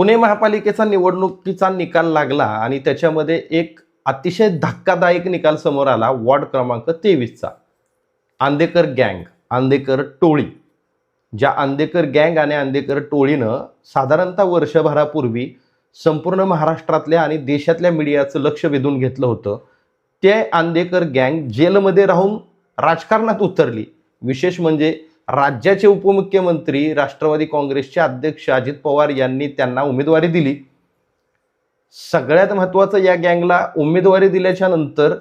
पुणे महापालिकेचा निवडणुकीचा निकाल लागला आणि त्याच्यामध्ये एक अतिशय धक्कादायक निकाल समोर आला वॉर्ड क्रमांक तेवीसचा. आंदेकर गँग आंदेकर टोळी. ज्या आंदेकर गँग आणि आंदेकर टोळीनं साधारणतः वर्षभरापूर्वी संपूर्ण महाराष्ट्रातल्या आणि देशातल्या मीडियाचं लक्ष वेधून घेतलं होतं. ते आंदेकर गँग जेलमध्ये राहून राजकारणात उतरली. विशेष म्हणजे राज्याचे उपमुख्यमंत्री राष्ट्रवादी काँग्रेसचे अध्यक्ष अजित पवार यांनी त्यांना उमेदवारी दिली. सगळ्यात महत्त्वाचं या गँगला उमेदवारी दिल्याच्या नंतर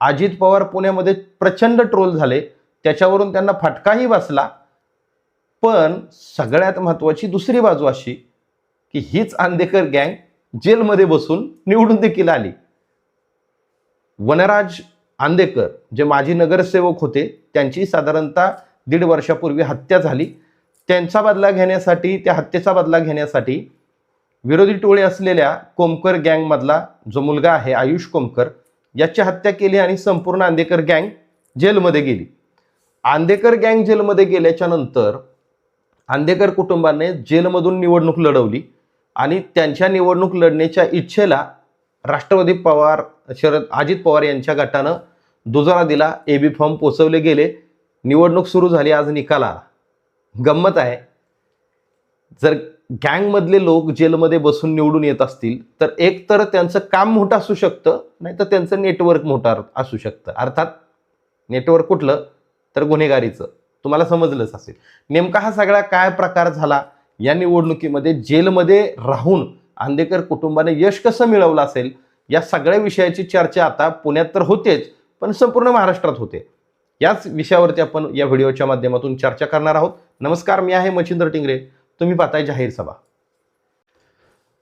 अजित पवार पुण्यामध्ये प्रचंड ट्रोल झाले. त्याच्यावरून त्यांना फटकाही बसला. पण सगळ्यात महत्त्वाची दुसरी बाजू अशी की हीच आंदेकर गँग जेलमध्ये बसून निवडून देखील आली. वनराज आंदेकर जे माजी नगरसेवक होते त्यांची साधारणतः दीड वर्षापूर्वी हत्या झाली. त्यांचा बदला घेण्यासाठी त्या हत्येचा बदला घेण्यासाठी विरोधी टोळी असलेल्या कोमकर गँगमधला जो मुलगा आहे आयुष कोमकर याची हत्या केली आणि संपूर्ण आंदेकर गँग जेलमध्ये गेली. आंदेकर गँग जेलमध्ये गेल्याच्यानंतर आंदेकर कुटुंबाने जेलमधून निवडणूक लढवली आणि त्यांच्या निवडणूक लढण्याच्या इच्छेला राष्ट्रवादी पवार शरद अजित पवार यांच्या गटानं दुजारा दिला. ए बी फॉर्म पोचवले गेले. निवडणूक सुरू झाली आज निकाल. आला गंमत आहे. जर गँगमधले लोक जेलमध्ये बसून निवडून येत असतील तर एक तर त्यांचं काम मोठं असू शकतं नाही तर त्यांचं नेटवर्क मोठं असू शकतं. अर्थात नेटवर्क कुठलं? तर गुन्हेगारीचं. तुम्हाला समजलंच असेल. नेमका हा सगळा काय प्रकार झाला? या निवडणुकीमध्ये जेलमध्ये राहून आंदेकर कुटुंबाने यश कसं मिळवलं असेल? या सगळ्या विषयाची चर्चा आता पुण्यात तर होतेच पण संपूर्ण महाराष्ट्रात होते. याच विषयावरती आपण या व्हिडिओच्या माध्यमातून चर्चा करणार आहोत. नमस्कार मी आहे मच्छिंद्र टिंगरे. तुम्ही पाहताय जाहीर सभा.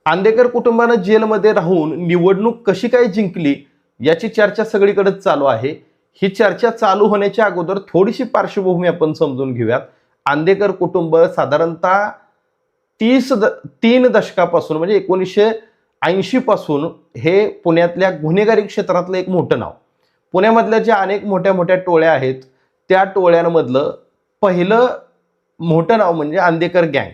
आंदेकर कुटुंबानं जेलमध्ये राहून निवडणूक कशी काय जिंकली याची चर्चा सगळीकडेच चालू आहे. ही चर्चा चालू होण्याच्या अगोदर थोडीशी पार्श्वभूमी आपण समजून घेऊयात. आंदेकर कुटुंब साधारणतः तीस द तीन दशकापासून म्हणजे एकोणीसशे ऐंशी पासून हे पुण्यातल्या गुन्हेगारी क्षेत्रातलं एक मोठं नाव. पुण्यामधल्या ज्या अनेक मोठ्या मोठ्या टोळ्या आहेत त्या टोळ्यांमधलं पहिलं मोठं नाव म्हणजे आंदेकर गँग.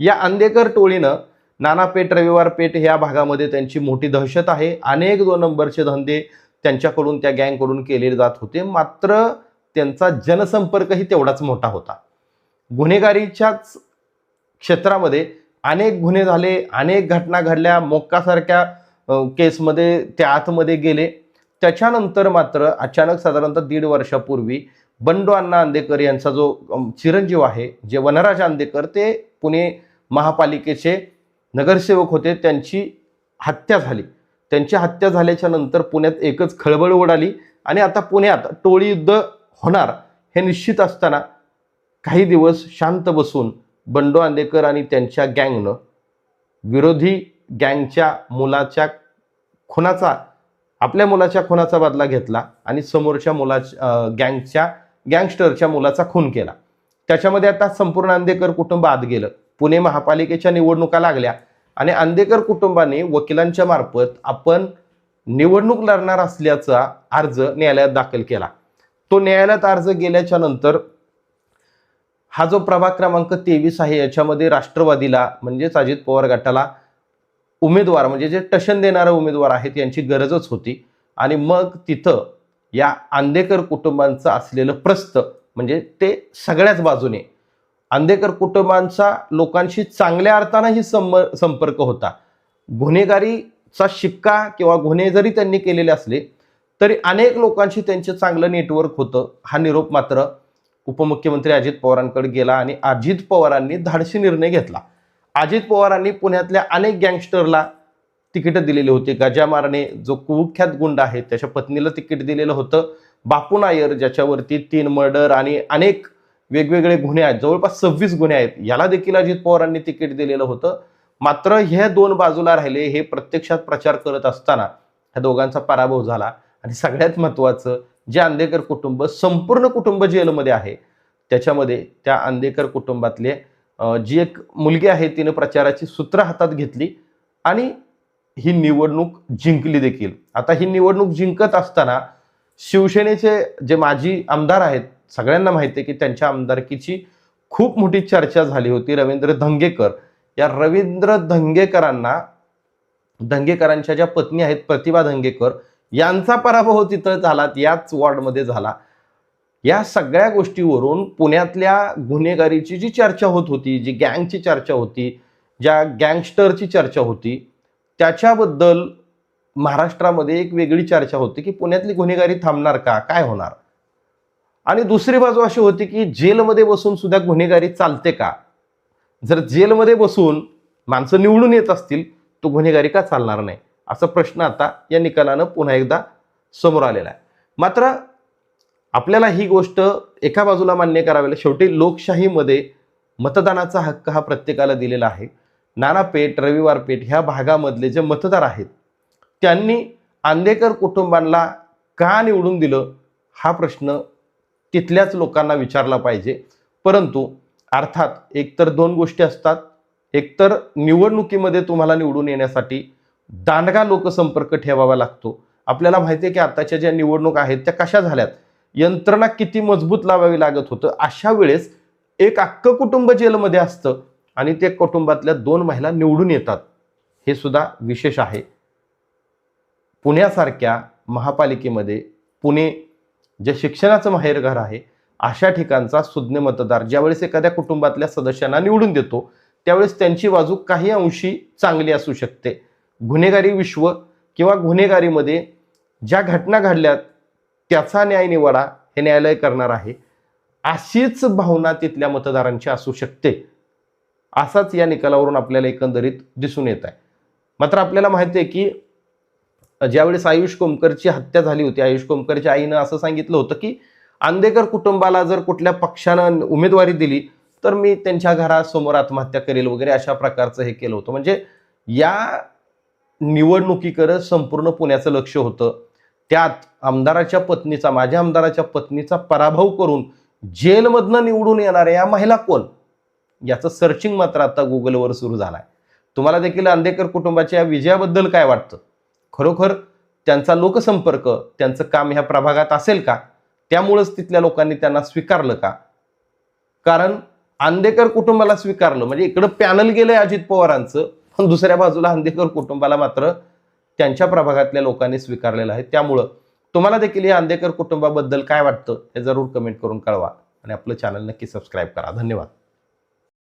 या आंदेकर टोळीनं नानापेठ रविवार पेठ ह्या भागामध्ये त्यांची मोठी दहशत आहे. अनेक दोन नंबरचे धंदे त्यांच्याकडून त्या गँगकडून केले जात होते. मात्र त्यांचा जनसंपर्कही तेवढाच मोठा होता. गुन्हेगारीच्याच क्षेत्रामध्ये अनेक गुन्हे झाले अनेक घटना घडल्या मोक्कासारख्या केसमध्ये त्या आतमध्ये गेले. त्याच्यानंतर मात्र अचानक साधारणतः दीड वर्षापूर्वी बंडू अण्णा आंदेकर यांचा जो चिरंजीव आहे जे वनराज आंदेकर ते पुणे महापालिकेचे नगरसेवक होते. त्यांची हत्या झाली. त्यांची हत्या झाल्याच्यानंतर पुण्यात एकच खळबळ उडाली आणि आता पुण्यात टोळी युद्ध होणार हे निश्चित असताना काही दिवस शांत बसून बंडू आंदेकर आणि त्यांच्या गँगनं विरोधी गँगच्या मुलाच्या खुनाचा आपल्या मुलाच्या खुनाचा बदला घेतला आणि समोरच्या मुलाच्या गँगच्या गँगस्टरच्या मुलाचा खून केला. त्याच्यामध्ये आता संपूर्ण आंदेकर कुटुंब आत गेलं. पुणे महापालिकेच्या निवडणुका लागल्या आणि आंदेकर कुटुंबाने वकिलांच्या मार्फत आपण निवडणूक लढणार असल्याचा अर्ज न्यायालयात दाखल केला. तो न्यायालयात अर्ज गेल्याच्यानंतर हा जो प्रभाग क्रमांक तेवीस आहे याच्यामध्ये राष्ट्रवादीला म्हणजेच अजित पवार गटाला उमेदवार म्हणजे जे टशन देणारे उमेदवार आहेत यांची गरजच होती. आणि मग तिथं या आंदेकर कुटुंबांचं असलेलं प्रस्त म्हणजे ते सगळ्याच बाजूने आंदेकर कुटुंबांचा लोकांशी चांगल्या अर्थानंही संम संपर्क होता. गुन्हेगारीचा शिक्का किंवा गुन्हे जरी त्यांनी केलेले असले तरी अनेक लोकांशी त्यांचे चांगलं नेटवर्क होतं. हा निरोप मात्र उपमुख्यमंत्री अजित पवारांकडे गेला आणि अजित पवारांनी धाडसी निर्णय घेतला. अजित पवारांनी पुण्यातल्या अनेक गँगस्टरला तिकीट दिलेली होती. गजा जो कुख्यात गुंड आहे त्याच्या पत्नीला तिकीट दिलेलं होतं. बापू नायर ज्याच्यावरती तीन मर्डर आणि अनेक वेगवेगळे गुन्हे आहेत जवळपास सव्वीस गुन्हे आहेत याला देखील अजित पवारांनी तिकीट दिलेलं होतं. मात्र हे दोन बाजूला राहिले हे प्रत्यक्षात प्रचार करत असताना ह्या दोघांचा पराभव झाला. आणि सगळ्यात महत्त्वाचं जे आंदेकर कुटुंब संपूर्ण कुटुंब जेलमध्ये आहे त्याच्यामध्ये त्या आंदेकर कुटुंबातले जी एक मुलगी आहे तिने प्रचाराची सूत्र हातात घेतली आणि ही निवडणूक जिंकली देखील. आता ही निवडणूक जिंकत असताना शिवसेनेचे जे माजी आमदार आहेत सगळ्यांना माहिती आहे की त्यांच्या आमदारकीची खूप मोठी चर्चा झाली होती रवींद्र धंगेकर. या रवींद्र धंगेकरांना धंगेकरांच्या ज्या पत्नी आहेत प्रतिभा धंगेकर यांचा पराभव तिथं झाला याच वॉर्डमध्ये झाला. या सगळ्या गोष्टीवरून पुण्यातल्या गुन्हेगारीची जी चर्चा होत होती जी गँगची चर्चा होती ज्या गँगस्टरची चर्चा होती त्याच्याबद्दल महाराष्ट्रामध्ये एक वेगळी चर्चा होती की पुण्यातली गुन्हेगारी थांबणार का? काय होणार? आणि दुसरी बाजू अशी होती की जेलमध्ये बसून सुद्धा गुन्हेगारी चालते का? जर जेलमध्ये बसून माणसं निवडून येत असतील तो गुन्हेगारी का चालणार नाही? असा प्रश्न आता या निकालानं पुन्हा एकदा समोर आलेला आहे. मात्र आपल्याला ही गोष्ट एका बाजूला मान्य करावी लागेल. शेवटी लोकशाहीमध्ये मतदानाचा हक्क हा प्रत्येकाला दिलेला आहे. नानापेठ रविवार पेठ ह्या भागामधले जे मतदार आहेत त्यांनी आंदेकर कुटुंबांना का निवडून दिलं? हा प्रश्न तिथल्याच लोकांना विचारला पाहिजे. परंतु अर्थात एकतर दोन गोष्टी असतात. एकतर निवडणुकीमध्ये तुम्हाला निवडून येण्यासाठी दांडगा लोकसंपर्क ठेवावा लागतो. आपल्याला माहिती आहे की आत्ताच्या ज्या निवडणूक आहेत त्या कशा झाल्यात? यंत्रणा किती मजबूत लावावी लागत होतं अशा वेळेस एक अख्खं कुटुंब जेलमध्ये असतं आणि ते कुटुंबातल्या दोन महिला निवडून येतात. हे सुद्धा विशेष आहे. पुण्यासारख्या महापालिकेमध्ये पुणे जे शिक्षणाचं माहेरघर आहे अशा ठिकाणचा सुज्ञ मतदार ज्यावेळेस एखाद्या कुटुंबातल्या सदस्यांना निवडून देतो त्यावेळेस त्यांची बाजू काही अंशी चांगली असू शकते. गुन्हेगारी विश्व किंवा गुन्हेगारीमध्ये ज्या घटना घडल्यात त्याचा न्याय निवाडा हे न्यायालय करणार आहे. अशीच भावना तिथल्या मतदारांची असू शकते. असाच या निकालावरून आपल्याला एकंदरीत दिसून येत आहे. मात्र आपल्याला माहिती आहे की ज्यावेळेस आयुष कोमकरची हत्या झाली होती आयुष कोमकरच्या आईनं असं सांगितलं होतं की आंदेकर कुटुंबाला जर कुठल्या पक्षानं उमेदवारी दिली तर मी त्यांच्या घरासमोर आत्महत्या करेल वगैरे अशा प्रकारचं हे केलं होतं. म्हणजे या निवडणुकीकडं संपूर्ण पुण्याचं लक्ष होतं. त्यात आमदाराच्या पत्नीचा माझ्या आमदाराच्या पत्नीचा पराभव करून जेलमधनं निवडून येणाऱ्या या महिला कोण? याचं सर्चिंग मात्र आता गुगलवर सुरू झालं आहे तुम्हाला देखील आंदेकर कुटुंबाच्या या विजयाबद्दल काय वाटतं? खरोखर त्यांचा लोकसंपर्क त्यांचं काम ह्या प्रभागात असेल का? त्यामुळंच तिथल्या लोकांनी त्यांना स्वीकारलं का? कारण आंदेकर कुटुंबाला स्वीकारलं म्हणजे इकडं पॅनल गेलंय अजित पवारांचं पण दुसऱ्या बाजूला आंदेकर कुटुंबाला मात्र त्यांच्या प्रभागातल्या लोकांनी स्वीकारलेलं आहे. त्यामुळं तुम्हाला देखील या आंदेकर कुटुंबाबद्दल काय वाटतं हे जरूर कमेंट करून कळवा. आणि आपलं चॅनल नक्की सबस्क्राईब करा. धन्यवाद.